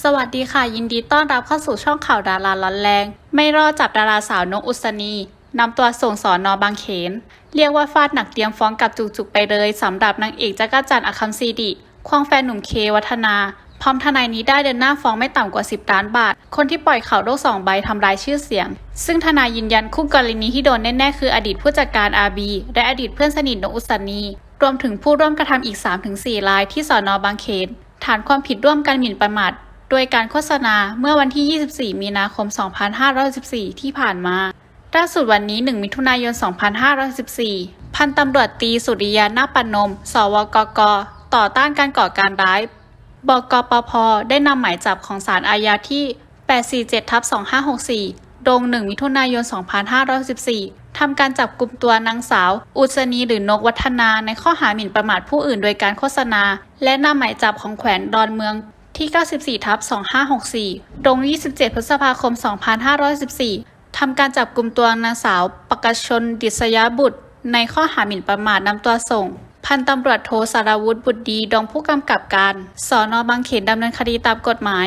สวัสดีค่ะ ยินดีต้อนรับเข้าสู่ช่องข่าวดาราร้อนแรง ไม่รอดจับดาราสาวนกอุศนีนำตัวส่งสอนอบางเขน เรียกว่าฟาดหนักเตรียมฟ้องกับจุกๆไปเลยสำหรับนางเอกจักรจันทร์อคัมซีดิควงแฟนหนุ่มเควัฒนา พร้อมทนายนี้ได้เดินหน้าฟ้องไม่ต่ำกว่า 10 ล้านบาท คนที่ปล่อยข่าวโลกสองใบทำลายชื่อเสียง ซึ่งทนายยืนยันคู่กรณีที่โดนแน่ๆคืออดีตผู้จัดการอาบีและอดีตเพื่อนสนิทนกอุศนีรวมถึงผู้ร่วมกระทำอีก 3-4รายที่สอนอบางเขนฐานความผิดร่วมกันหมิ่นประมาท โดยการโฆษณาเมื่อวันที่ 24 มีนาคม 2514 ที่ผ่านมาล่าสุดวันนี้ 1 มิถุนายน 2514 พันตำรวจตีสุริยานาปนม สวกก ต่อต้านการก่อการร้าย บกปพ ได้นำหมายจับของศาลอาญาที่ 847ทับ2564ดง1 มิถุนายน 2514 ทำการจับกลุ่มตัวนางสาว อุศนีหรือนกวัฒนาในข้อหาหมิ่นประมาทผู้อื่นโดยการโฆษณา และนำหมายจับของแขวนดอนเมือง ที่ 94 ทับ 2564ดง27 พฤษภาคม 2514 ทำการจับกลุ่มตัวนางสาวปกชนดิษยบุตร ในข้อหาหมิ่นประมาทนำตัวส่ง พันตำรวจโทสารวุฒิบุตรดีรองผู้กำกับการสอนอบางเขนดำเนินคดีตามกฎหมาย